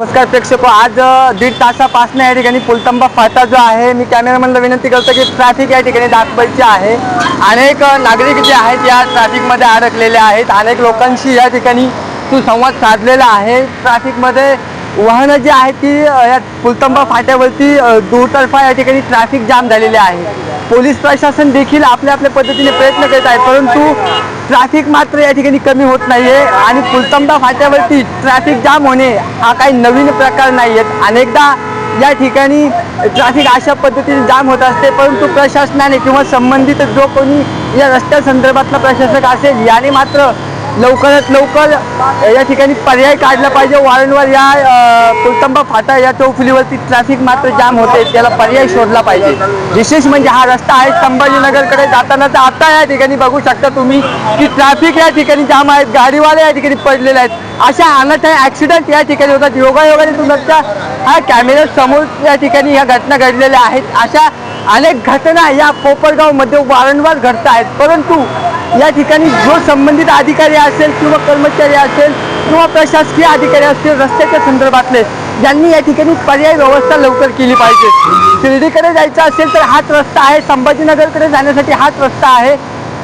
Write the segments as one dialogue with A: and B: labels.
A: नमस्कार प्रेक्षक आज दीड तासापासून या ठिकाणी पुलतंबा फाटा जो आहे मी कॅमेरामॅनला विनंती करतो की ट्रॅफिक या ठिकाणी दाखवायची आहे. अनेक नागरिक जे आहेत या ट्रॅफिकमध्ये अडकलेले आहेत. अनेक लोकांशी या ठिकाणी सुसंवाद साधलेला आहे. ट्रॅफिकमध्ये वाहनं जी आहेत ती या पुलतंबा फाट्यावरती दुतर्फा या ठिकाणी ट्रॅफिक जाम झालेले आहे. पोलीस प्रशासन देखील आपल्या आपल्या पद्धतीने प्रयत्न करत आहे परंतु ट्रॅफिक मात्र या ठिकाणी कमी होत नाहीये आणि पुलतंबा फाट्यावरती ट्रॅफिक जाम होणे हा काही नवीन प्रकार नाही आहेत अनेकदा या ठिकाणी ट्रॅफिक अशा पद्धतीने जाम होत असते परंतु प्रशासनाने किंवा संबंधित जो कोणी या रस्त्या संदर्भातला प्रशासक असेल याने मात्र लवकरात लवकर या ठिकाणी पर्याय काढला पाहिजे. वारंवार या अ, पुलतंबा फाटा या चौफुलीवरती ट्रॅफिक मात्र जाम होते. त्याला पर्याय शोधला पाहिजे. विशेष म्हणजे हा रस्ता आहे. संभाजीनगरकडे जाताना तर आता या ठिकाणी बघू शकता तुम्ही की ट्रॅफिक या ठिकाणी जाम आहेत. गाडीवाले या ठिकाणी पडलेले आहेत. अशा अनेक ऍक्सिडेंट या ठिकाणी होतात. योगायोगाने तुमच्या हा कॅमेरा समोर या ठिकाणी ह्या घटना घडलेल्या आहेत. अशा अनेक घटना या कोपरगावमध्ये वारंवार घडत आहेत. परंतु या ठिकाणी जो संबंधित अधिकारी असेल किंवा कर्मचारी असेल किंवा प्रशासकीय अधिकारी असतील रस्त्याच्या संदर्भातले यांनी या ठिकाणी पर्याय व्यवस्था लवकर केली पाहिजे. शिर्डीकडे जायचं असेल तर हाच रस्ता आहे. संभाजीनगरकडे जाण्यासाठी हाच रस्ता आहे.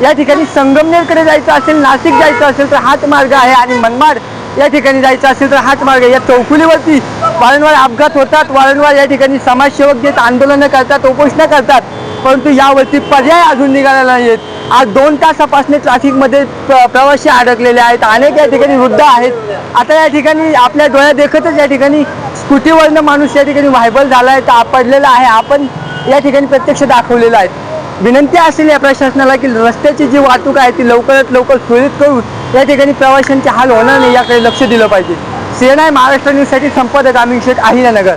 A: या ठिकाणी संगमनेरकडे जायचं असेल नाशिक जायचं असेल तर हाच मार्ग आहे आणि मनमाड या ठिकाणी जायचं असेल तर हाच मार्ग या चौफुलीवरती वारंवार अपघात होतात. वारंवार या ठिकाणी समाजसेवक जे आंदोलनं करतात उपोषणं करतात. परंतु यावरती पर्याय अजून निघालेला नाहीत आज दोन तासापासून ट्रॅफिकमध्ये प्रवासी अडकलेले आहेत. अनेक या ठिकाणी वृद्ध आहेत. आता या ठिकाणी आपल्या डोळ्या देखतच या ठिकाणी स्कूटीवरनं माणूस या ठिकाणी व्हायबल झाला आहे तर पडलेला आहे. आपण या ठिकाणी प्रत्यक्ष दाखवलेलं आहे. विनंती असेल या प्रशासनाला की रस्त्याची जी वाहतूक आहे ती लवकरात लवकर सुरळीत करून या ठिकाणी प्रवाशांचे हाल होणार नाही याकडे लक्ष दिलं पाहिजे. सेना महाराष्ट्र न्यूजसाठी संपादक अमित शेठ अहिल्यानगर.